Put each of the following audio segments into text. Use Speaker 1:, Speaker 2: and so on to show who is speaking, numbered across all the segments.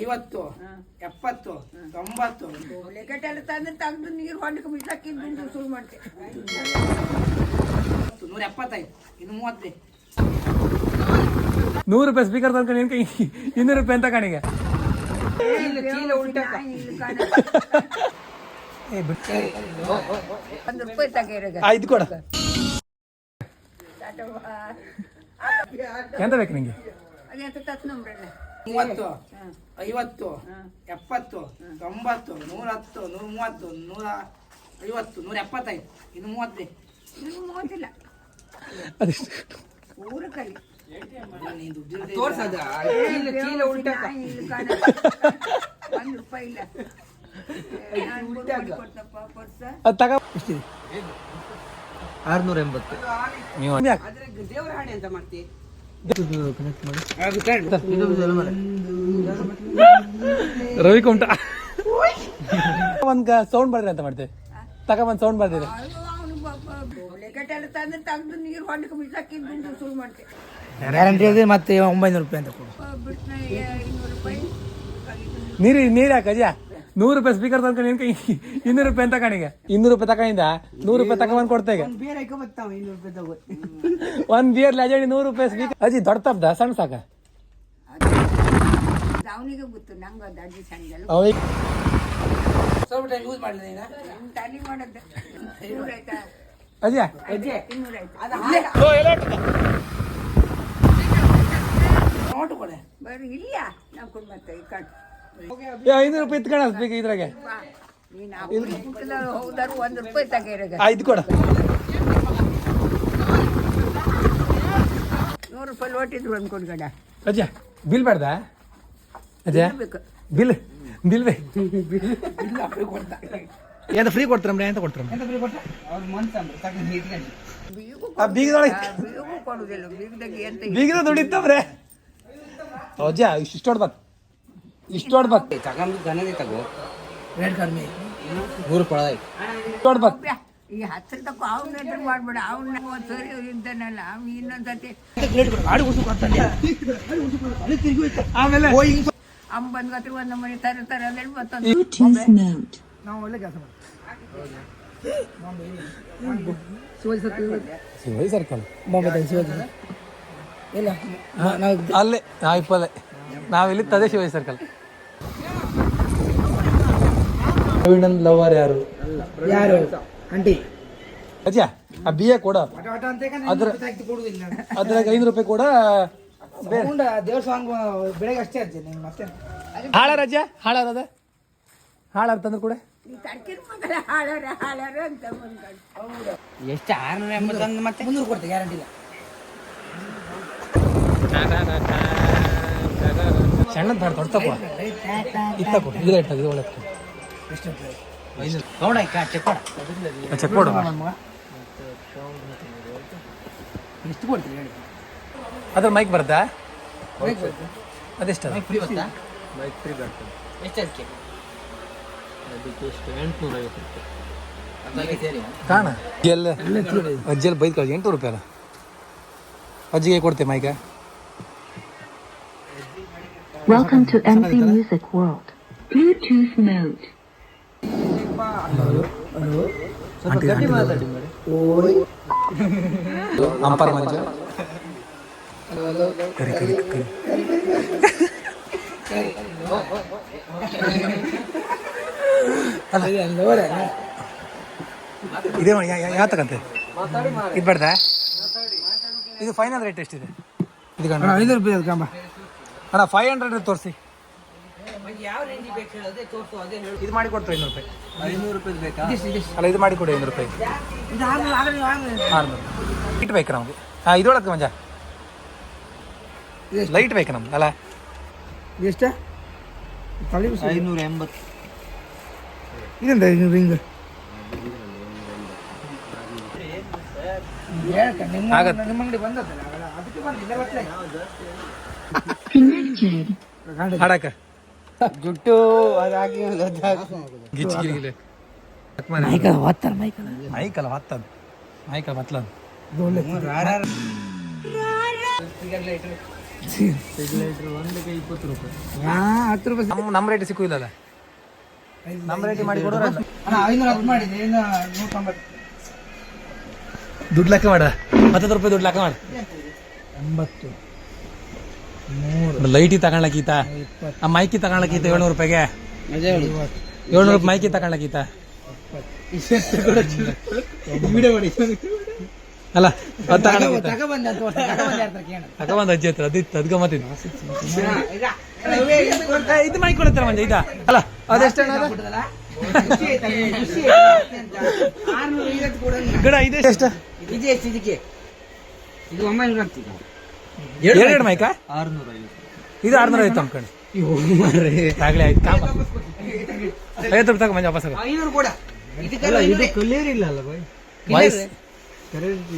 Speaker 1: ಐವತ್ತು ಎಪ್ಪತ್ತು ತೊಂಬತ್ತು.
Speaker 2: ಲೆಕ್ಕಟೆಲ್ಲ ತಂದು ತೆಗ್ದು ನೀರು ಹೊಂಡಕ್ಕೆ ಬಿಸಾಕಿದ್ದು ಶುರು ಮಾಡ್ತೆ.
Speaker 1: ನೂರ ಎಪ್ಪತ್ತೈದು ಇನ್ನು ಮೂವತ್ತೇ.
Speaker 3: ನೂರು ರೂಪಾಯಿ ಸ್ಪೀಕರ್ ತಂದ್ಕೊಂಡು ಏನ್ ಕೈ ಇನ್ನೂರು ರೂಪಾಯಿ ಅಂತ ಕಣಿಗೆ? ಇದು ಕೊಡ. ಎಂತ ಬೇಕು ನಿಂಗೆ?
Speaker 2: ಅದೆಂತ ತತ್ ನಂಬ್ರಲ್ಲ
Speaker 1: ಮೂವತ್ತು ಐವತ್ತು ಎಪ್ಪತ್ತು ತೊಂಬತ್ತು ನೂರ ಹತ್ತು ನೂರ ಮೂವತ್ತು ನೂರ ಐವತ್ತು ನೂರ ಎಪ್ಪತ್ತೈದು ಇನ್ನು ಮೂವತ್ತೇ.
Speaker 2: ನೀವು ಮೂವತ್ತಿಲ್ಲ.
Speaker 3: ಅದಿಷ್ಟು?
Speaker 2: ಊರ ಕಲಿ
Speaker 1: ನೀನು ದುಡ್ಡು
Speaker 4: ತೋರ್ಸದ? ಚೀಲ ಉಲ್ಟಾ
Speaker 2: ಒಂದು ರೂಪಾಯಿ ಇಲ್ಲ.
Speaker 4: ಆರ್ನೂರ ಎಂಬತ್ತು.
Speaker 3: ನೀವು
Speaker 4: ದೇವರ ಹಾಡಿ ಅಂತ ಮಾಡ್ತಿ.
Speaker 3: ರವಿ ಕುಮಟ ಒಂದ್ ಸೌಂಡ್ ಬರ್ರಿ ಅಂತ ಮಾಡ್ತೇವೆ ತಗ ಒಂದ್ ಸೌಂಡ್
Speaker 1: ಗ್ಯಾರಂಟಿ ಇದೆ ಮತ್ತೆ ಒಂಬೈನೂರು ರೂಪಾಯಿ ಅಂತ ಕೊಡು.
Speaker 3: ನೀರು ನೀರು ನೂರು ರೂಪಾಯಿ ಸ್ಪೀಕರ್ ತಂದ್ಕೊಂಡು ಏನ್ ಕೈ ಇನ್ನೂರು ರೂಪಾಯಿ ಅಂತ ಕಣಿಗೆ? ಇನ್ನೂರು ರೂಪಾಯಿ ತಕೊಂಡಿಂದ ನೂರು ರೂಪಾಯಿ ತಕೊಂಡ್ ಕೊಡ್ತಾ ಈಗ ಒಂದ್ ಬಿಯರ್ ಲಜಡಿ ನೂರು ರೂಪಾಯಿ ಸ್ಪೀಕರ್ ಅಜಿ ದೊಡ್ಡ ತಪ್ಪದ ಸಣ್ಣ ಸಾಕ?
Speaker 2: ಅವನಿಗೆ ಗೊತ್ತು ನಂಗೆ ಅದು ಅಡ್ಡಿ ಸಣ್ಣಗೆಲ್ಲ
Speaker 3: ಅವ
Speaker 1: ಸ್ವಲ್ಪ ಟೈಮ್ ಯೂಸ್ ಮಾಡಲಿ ನೀನು.
Speaker 2: ತಲೆ ಮಾಡೋದು. ಇನ್ನೂರಾಯ್ತಾ
Speaker 3: ಅಜ್ಜ.
Speaker 2: ಇನ್ನೂರಾಯ್ತು
Speaker 1: ನೋಟು ಕೊಡೆ.
Speaker 2: ಬರ್ರಿ ಇಲ್ಲ. ನಾವು ಕೊಡು ಮತ್ತೆ ಈ
Speaker 3: ಏ, ಐನೂರು ರೂಪಾಯಿ ಇತ್ಕೊಂಡು ಸ್ಪೀಕರ್ ಇದ್ರಾಗೆ. ಆಯ್ತು ಕೊಡ.
Speaker 2: ನೂರು ರೂಪಾಯಿ ಲೋಟಿದ್ರು
Speaker 3: ಅಜ್ಜ ಬಿಲ್ ಬೇಡ್ದ ಅಜ್ಜ ಬಿಲ್ ಬಿಲ್ ಏನು ಫ್ರೀ ಕೊಡ್ತಾರ ಎಂತ ಕೊಡ್ತಾರ ಬೀಗದೊಳಗೆ ಬೀಗದ ದುಡಿತವ್ರೆ. ಅಜ್ಜ ಇಷ್ಟ ಇಷ್ಟು ದೊಡ್ಡ ಬತ್
Speaker 4: ತಗೊಂಡು ತಗೋ.
Speaker 1: ರೇಟ್ ಕಡಿಮೆ.
Speaker 4: ನೂರು
Speaker 3: ಹೊಡ್ ಬತ್
Speaker 2: ಅಪ್ಪ, ಈ ಹತ್ತಿರ ತಕ್ಕ ಅವ್ನ ಎದುರು ಮಾಡ್ಬೇಡ ಅವ್ನ ಒಂದು ಸರಿ ಇದ್ದಾನಲ್ಲ ಅವ್ನು ಇನ್ನೊಂದ್ಸತಿ
Speaker 3: ಆಮೇಲೆ
Speaker 2: ಅಮ್ಮ ಬಂದ್ ಒಂದು ಮನೆ ತರ ತರ ಅಂದ್ರೆ ಮತ್ತೊಂದು
Speaker 1: ನಾವು ಒಳ್ಳೆ ಕೆಲಸ ಮಾಡ್ತೀವಿ
Speaker 3: ಸರ್ಕಲ್.
Speaker 1: ಶಿವಾಜಿ ಇಲ್ಲ ನಾವು
Speaker 3: ಅಲ್ಲೇ ನಾ ಇಪ್ಪಲ್ಲೇ ನಾವಿಲ್ಲಿ ತದೇ ಶಿವಾಜಿ ಸರ್ಕಲ್. ಪ್ರವೀಣನ್ ಲವರ್ ಯಾರು?
Speaker 1: ಯಾರು? ಆಂಟಿ.
Speaker 3: ಅಜ್ಜ ಆ ಬಿ ಎ ಕೊಡ ಅದ್ರ
Speaker 1: ಕೊಡುದಿಲ್ಲ
Speaker 3: ಅದ್ರಾಗ ಐನೂರು ರೂಪಾಯಿ ಕೂಡ
Speaker 1: ದೇವ್ರ ಸಾಂಗ್ ಬೆಳಗ್ಗೆ ಅಷ್ಟೇ ಅಜ್ಜಿ ಮತ್ತೆ.
Speaker 3: ಹಾಳಾರ ಅಜ್ಜ? ಹಾಳಾರದ ಹಾಳಾರ ತಂದ್ರೆ ಕೂಡ.
Speaker 2: ಈ ತಡ್ಕಿನ ಮಗಲ ಹಾಳಾರ ಹಾಳಾರ ಅಂತ ಬಂದ್ಕೊಂಡು
Speaker 4: ಎಷ್ಟು ಆರ್ನೂರ ಎಂಬತ್ತೊಂದು ಮತ್ತೆ?
Speaker 1: ಮುನ್ನೂರು ಕೊಡ್ತೆ ಗ್ಯಾರಂಟಿ ಇಲ್ಲ
Speaker 3: ಸಣ್ಣ ಬೇಡ ದೊಡ್ಡ ಇತ್ತಕು ಇದ್ರೆ ಇಟ್ಟ ಇದು ಒಳ್ಳೆ
Speaker 4: ಚೆಕ್ ಕೊಡ.
Speaker 1: ಎಷ್ಟು ಕೊಡ್ತೀರಿ ಹೇಳಿ.
Speaker 3: ಅದ್ರ ಮೈಕ್ ಬರುತ್ತಾ? ಅದೆಷ್ಟ
Speaker 4: ಫ್ರೀ ಗೊತ್ತಾ ಎಷ್ಟು ಅದಕ್ಕೆ? ಅದಕ್ಕೆ ಸೇರಿ
Speaker 3: ಕಾಣ. ಎಲ್ಲ ಅಜ್ಜಿಯಲ್ಲಿ ಬೈಕ್ ಕಳ್ಸಿ ಎಂಟು ರೂಪಾಯಿ ಅಲ್ಲ? ಅಜ್ಜಿಗೆ ಕೊಡ್ತೆ ಮೈಕ
Speaker 5: Welcome to MC Music World. Bluetooth mode.
Speaker 4: ಸ್ವಲ್ಪ ಗಟ್ಟಿ ಮಾತಾಡಿ
Speaker 3: ಅಂಪಾರ ಮಂಚ ಕರಿ ಕರಿ ಕರಿ ಅಲ್ಲ ಇದೇ ಮಾಡಿ ಯಾವ ತಗಂತೆ ಇದು ಬೇಡ್ದ ಇದು ಫೈನಲ್ ರೇಟ್ ಎಷ್ಟಿದೆ ಇದು ಗಂಡ
Speaker 1: ಐನೂರು ರೂಪಾಯಿ ಅದು ಕಂಬ
Speaker 3: ಅಣ್ಣ ಫೈವ್ ಹಂಡ್ರೆಡ್ ತೋರಿಸಿ
Speaker 4: ಯಾವ ರೇಂಜ್ ಬೇಕು ಹೇಳೋದೇ ತೋರಿಸು ಅದೇ ಹೇಳು.
Speaker 3: ಇದು ಮಾಡಿ ಕೊಡ್ತಾರೆ ಐನೂರು ರೂಪಾಯಿ?
Speaker 4: ಐನೂರು ರೂಪಾಯಿ ಬೇಕಾ?
Speaker 3: ಅಲ್ಲ ಇದು ಮಾಡಿ ಕೊಡಿ ಐನೂರು ರೂಪಾಯಿ.
Speaker 1: ಇದು ಆರ್ನೂರು
Speaker 3: ಆರ್ನೂರು ಲೈಟ್ ಬೇಕು ನಮಗೆ? ಹಾಂ ಇದೊಳಗೆ ಮಂಜ. ಲೈಟ್ ಬೇಕು ನಮ್ಗೆ? ಅಲ್ಲ.
Speaker 1: ಎಷ್ಟು?
Speaker 4: ಐನೂರ ಎಂಬತ್ತು.
Speaker 1: ಇದೆಂತ ಐನೂರು ಹಿಂಗೆ.
Speaker 3: ಹಾಡಕ
Speaker 4: ಜುಟ್ಟು ಅದಾಗಿ
Speaker 1: ಮೈಕಲ್ ಓದ್ತಾರೆ ಮೈಕಲ್.
Speaker 3: ಮೈಕಲ್ ನಮ್ಮ ರೇಟ್ ಸಿಕ್ಕು ಇಲ್ಲಲ್ಲ. ನಮ್ಮ ರೇಟ್ ಮಾಡಿ ಕೊಡೋರ ದುಡ್ಡು ಲೆಕ್ಕ ಮಾಡ. ಹತ್ತತ್ತು ರೂಪಾಯಿ ದುಡ್ಡು ಲೆಕ್ಕ ಮಾಡ.
Speaker 1: ಎಂಬತ್ತು.
Speaker 3: ಲೈಟಿ ತಗೊಳಕೀತ ಆ ಮೈಕಿ ತಗೊಳಕೀತ ಏಳ್ನೂರು ರೂಪಾಯಿಗೆ. ಏಳ್ನೂರು ರೂಪಾಯಿ ಮೈಕಿ ತಗೊಳಕೀತ ಅಲ್ಲ
Speaker 1: ತಗೊಬಂದೆ
Speaker 3: ಅಜ್ಜಿ ಹತ್ರ ಅದಿತ್ತು ಅದ್ ಮತ್ತಿದ್ ಇದು ಮೈಕ್ ಕೊಡ್ತಾರೆ ಮಂಜ ಇದ ಅಲ್ಲ ಅದೆಷ್ಟು ಗಿಡ ಇದೆ
Speaker 1: ಇದಕ್ಕೆ? ಇದು ಒಂಬೈನೂರ
Speaker 3: ಎರಡು ಮೈಕ ಇದು ಆರ್ನೂರ ಐವತ್ತು ಅನ್ಕೊಂಡು ಆಗ್ಲೇ ಆಯ್ತು ಕಾಮ. ಐವತ್ತು ರೂಪಾಯಿ ತಗೋ ಮಂಜ ವಾಪಸ್
Speaker 1: ಇದು
Speaker 3: ವಾಯ್ಸ್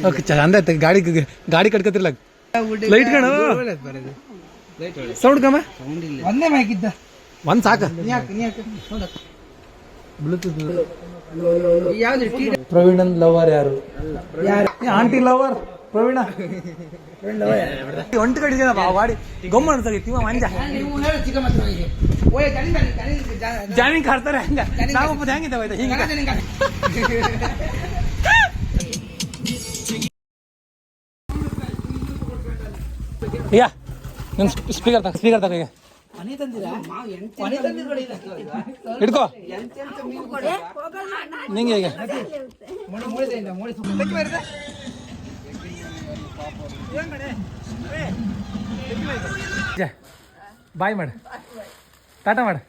Speaker 3: ಓಕೆ ಚಂದ ಆಯ್ತು ಗಾಡಿ ಗಾಡಿ ಕಟ್ಕತಿರ್ಲ ಲೈಟ್ ಕಣ? ಸೌಂಡ್ ಕಮ್ಮ?
Speaker 1: ಒಂದೇ ಮೈಕ್ ಇದ್ದ.
Speaker 3: ಒಂದ್ ಸಾಕ. ಪ್ರವೀಣನ್ ಲವರ್ ಯಾರು?
Speaker 1: ಯಾರು?
Speaker 3: Aunty lover. ಪ್ರವೀಣ. ಒಂಟು ಕಡಿದ ಬಾಡಿ. ಗೊಮ್ಮ ಅನ್ಸಕ್ಕೆ ಕಿವ ಮಂಜ. ಜಾಮೀನ್ ಕಾಡ್ತಾರೆ ಹಂಗ. ನಾವು ಒಬ್ಬ ಹೆಂಗಿದ್ದಾವ ಹಿಂಗ ಯಾ ನಿಮ್ ಸ್ಪೀಕರ್ ತಗ ಸ್ಪೀಕರ್ ತಗ ಈಗ. ನಿಂಗೆ ಈಗ.
Speaker 1: ಮೊಳೆ ಮೊಳೆದಿಂದ ಮೊಳೆ
Speaker 3: ಬಾಯ್ ಮಾಡು ಟಾಟಾ ಮಾಡು